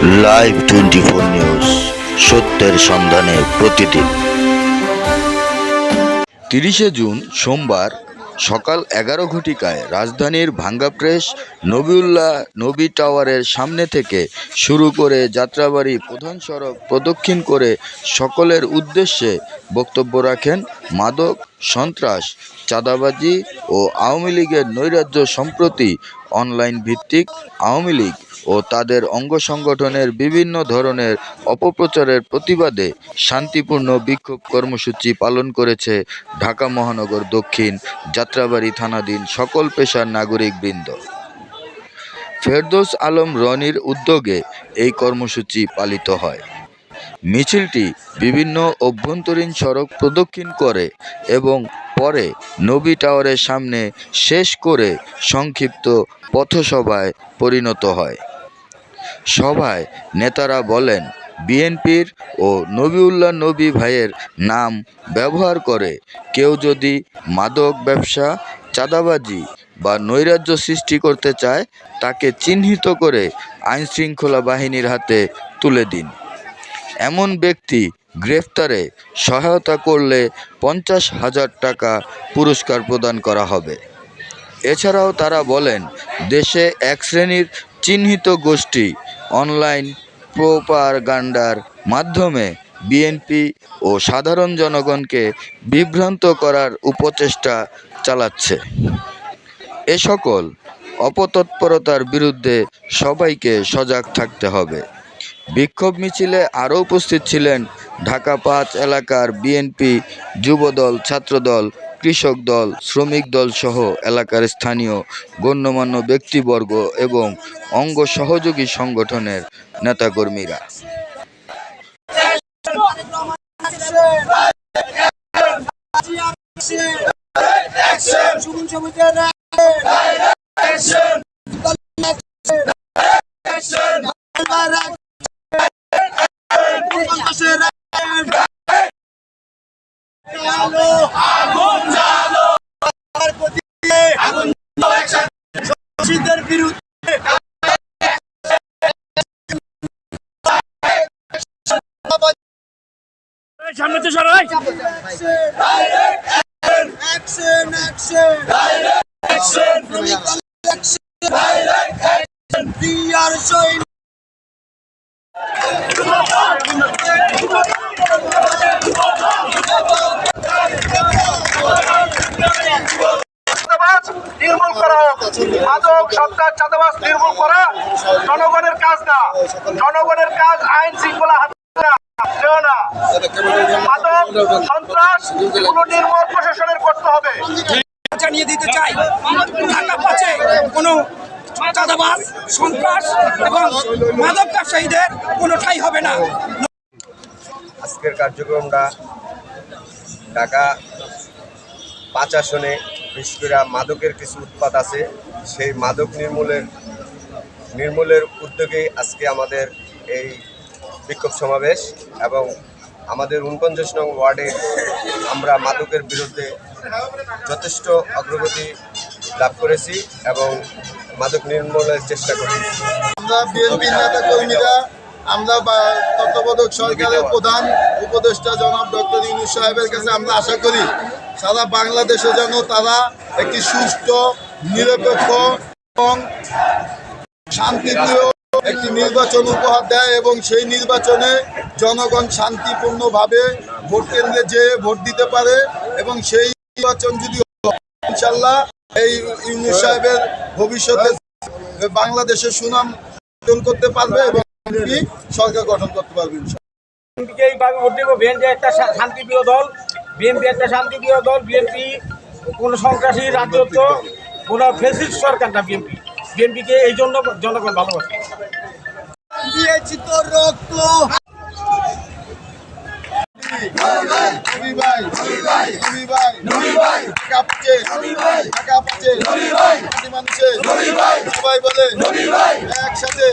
Live twenty four news সত্যের সন্ধানে প্রতিদিন। তিরিশে জুন, সোমবার, সকাল এগারো ঘটিকায় রাজধানীর ভাঙ্গা প্রেস নবিউল্লাহ নবী টাওয়ারের সামনে থেকে শুরু করে যাত্রাবাড়ি, প্রধান সড়ক প্রদক্ষিণ করে সকলের উদ্দেশ্যে বক্তব্য রাখেন মাদক, সন্ত্রাস, চাঁদাবাজি ও আওয়ামী লীগের নৈরাজ্য সম্প্রতি অনলাইন ভিত্তিক আওয়ামী লীগ ও তাদের অঙ্গ সংগঠনের বিভিন্ন ধরনের অপপ্রচারের প্রতিবাদে শান্তিপূর্ণ বিক্ষোভ কর্মসূচি পালন করেছে ঢাকা মহানগর দক্ষিণ যাত্রাবাড়ি থানাধীন সকল পেশার নাগরিকবৃন্দ। ফেরদৌস আলম রনির উদ্যোগে এই কর্মসূচি পালিত হয়। মিছিলটি বিভিন্ন অভ্যন্তরীণ সড়ক প্রদক্ষিণ করে এবং পরে নবী টাওয়ারের সামনে শেষ করে সংক্ষিপ্ত পথসভায় পরিণত হয়। সভায় নেতারা বলেন, বিএনপির ও নবিউল্লাহ নবী ভাইয়ের নাম ব্যবহার করে কেউ যদি মাদক ব্যবসা, চাঁদাবাজি বা নৈরাজ্য সৃষ্টি করতে চায়, তাকে চিহ্নিত করে আইনশৃঙ্খলা বাহিনীর হাতে তুলে দিন। এমন ব্যক্তি গ্রেফতারে সহায়তা করলে পঞ্চাশ হাজার টাকা পুরস্কার প্রদান করা হবে। এছাড়াও তারা বলেন, দেশে এক শ্রেণির চিহ্নিত গোষ্ঠী অনলাইন প্রোপারগান্ডার মাধ্যমে বিএনপি ও সাধারণ জনগণকে বিভ্রান্ত করার উপচেষ্টা চালাচ্ছে। এ সকল অপতৎপরতার বিরুদ্ধে সবাইকে সজাগ থাকতে হবে। বিক্ষোভ মিছিলে আরও উপস্থিত ছিলেন ঢাকা পাঁচ এলাকার বিএনপি, যুবদল, ছাত্রদল, কৃষক দল, শ্রমিক দল সহ এলাকার স্থানীয় গণ্যমান্য ব্যক্তিবর্গ এবং অঙ্গ সহযোগী সংগঠনের নেতাকর্মীরা। শহীদের বিরুদ্ধে সামনে তো সরাই অ্যাকশন অ্যাকশন অ্যাকশন শ্রমিক অ্যাকশন বিআর সৈনিক চাঁদাবাজ নির্মূল করা হোক মাদক সন্ত্রাস চাঁদাবাজ নির্মূল করা জনগণের কাজ না। জনগণের কাজ আইন শৃঙ্খলা মাদক সন্ত্রাস কোনো নির্মূল প্রশাসনের করতে হবে। জানিয়ে দিতে চাই ঢাকা পাচ্ছে কোনো চাঁদাবাজ সন্ত্রাস এবং মাদক ব্যবসায়ীদের কোনো ঠাই হবে না। আজকের কার্যক্রমটা ঢাকা পাঁচ আসনে বিশেষ করে মাদকের কিছু উৎপাদ আছে, সেই মাদক নির্মূলের নির্মূলের উদ্যোগেই আজকে আমাদের এই বিক্ষোভ সমাবেশ এবং আমাদের উনপঞ্চাশ নং ওয়ার্ডে আমরা মাদকের বিরুদ্ধে যথেষ্ট অগ্রগতি লাভ করেছি এবং মাদক নির্মূলের চেষ্টা করছি। আমরা বিএনপি নেতা কর্মীরা, আমরা তত্ত্বাবধায়ক সরকারের প্রধান উপদেষ্টা জনাব ডক্টর ইউনুস সাহেবের কাছে আমরা আশা করি সারা বাংলাদেশে যেন তারা একটি সুস্থ, নিরপেক্ষ এবং শান্তিপ্রিয় একটি নির্বাচন উপহার দেয় এবং সেই নির্বাচনে জনগণ শান্তিপূর্ণভাবে ভোট কেন্দ্রে যেয়ে ভোট দিতে পারে এবং সেই নির্বাচন যদি ইনশাল্লাহ এই ইউনুস সাহেবের ভবিষ্যতে বাংলাদেশের সুনাম অর্জন করতে পারবে এবং সরকার গঠন করতে পারবে ইনশাল্লাহ। ভোট দেবো একটা শান্তিপ্রিয় দল বিএনপি একটা শান্তিপ্রিয় দল বিএনপি কোনো সন্ত্রাসী রাজত্ব কোনো ফেসিস্ট সরকার না বিএনপি বিএনপিকে এই জন্য জনগণ ভালোবাসে একসাথে,